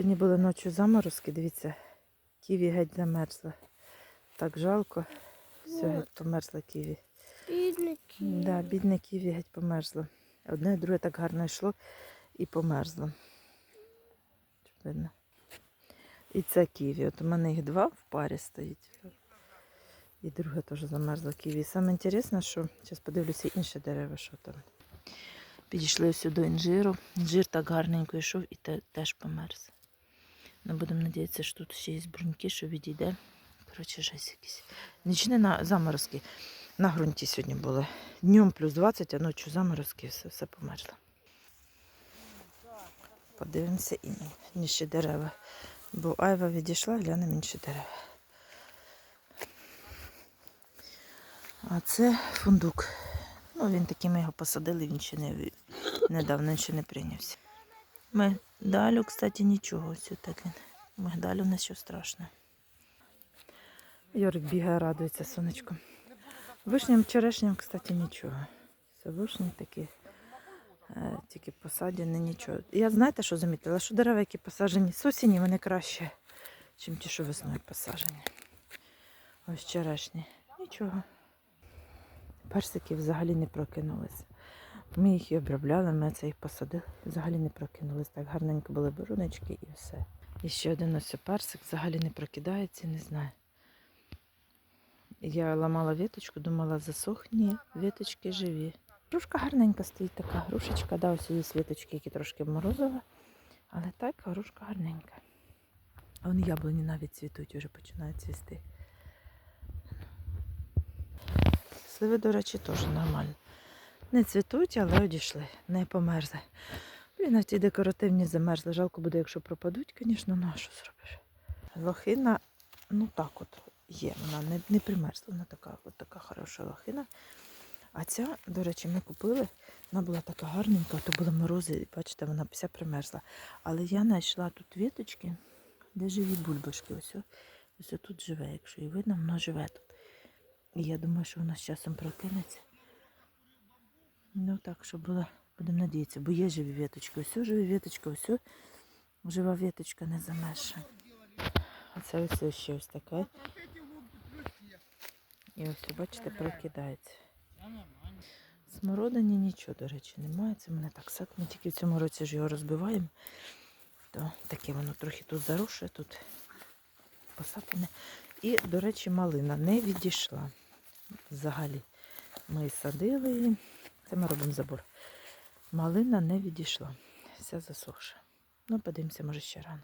Сьогодні були ночі заморозки, дивіться, ківі геть замерзла. Так жалко. Все геть померзла ківі. Бідники. Да, бідне ківі геть померзло. Одне, друге так гарно йшло і померзло. Видно. І це ківі. От у мене їх два в парі стоїть. І друге теж замерзло ківі. І Саме інтересне, що зараз подивлюся інші дерева, що там. Підійшли сюди до інжиру. Інжир так гарненько йшов і теж померз. Ну, будемо надіятися, що тут ще є бруньки, що відійде. Коротше, жесть якийсь. Нічні на заморозки на ґрунті сьогодні були. Днем плюс 20, а ночі заморозки, все, все померзло. Подивимося і інші дерева. Бо Айва відійшла, глянемо інші дерева. А це фундук. Ну, він ми його посадили, він ще не недавно ще не прийнявся. Мигдалю, кстати, нічого. Він. Мигдалю не що страшно. Йорик бігає, радується сонечком. Вишням, черешням, кстати, нічого. Це вишні такі, е, тільки посаджені, нічого. Я знаєте, що замітила? Що дерева, які посаджені з осені, вони краще, ніж ті, що весною посаджені. Ось черешні. Нічого. Персики взагалі не прокинулися. Ми їх і обробляли, ми це їх посадили. Взагалі не прокинулись. Так гарненько були буруночки і все. І ще один ось персик взагалі не прокидається, не знаю. Я ламала віточку, думала, засох. Ні, віточки живі. Грушка гарненька стоїть така грушечка. Да, ось є віточки, які трошки морозила. Але так, грушка гарненька. А вон яблуні навіть цвітуть, вже починають цвісти. Сливи, до речі, теж нормально. Не цвітуть, але одійшли, не померзли. Блін, а ті декоративні замерзли. Жалко буде, якщо пропадуть, звісно, ну а що зробиш? Лохина, ну так от є. Вона не, не примерзла, вона така, от така хороша лохина. А ця, до речі, ми купили. Вона була така гарненька, то були морози, і бачите, вона вся примерзла. Але я знайшла тут віточки, де живі бульбашки. Ось, ось тут живе, якщо її видно, воно живе тут. І я думаю, що вона з часом прокинеться. Ну так, щоб було, будемо надіятися, бо є живі віточки. Ось живі віточки, ось жива віточка не замерша. А це ось ще ось таке. І ось, бачите, прокидається. Смородині нічого, до речі, немає. Це мене так сад. Ми тільки в цьому році ж його розбиваємо. То таке воно трохи тут заросше, тут посапане. І, до речі, малина не відійшла. Взагалі. Ми садили її. Це ми робимо забор. Малина не відійшла. Вся засохша. Ну, подивимося, може ще рано.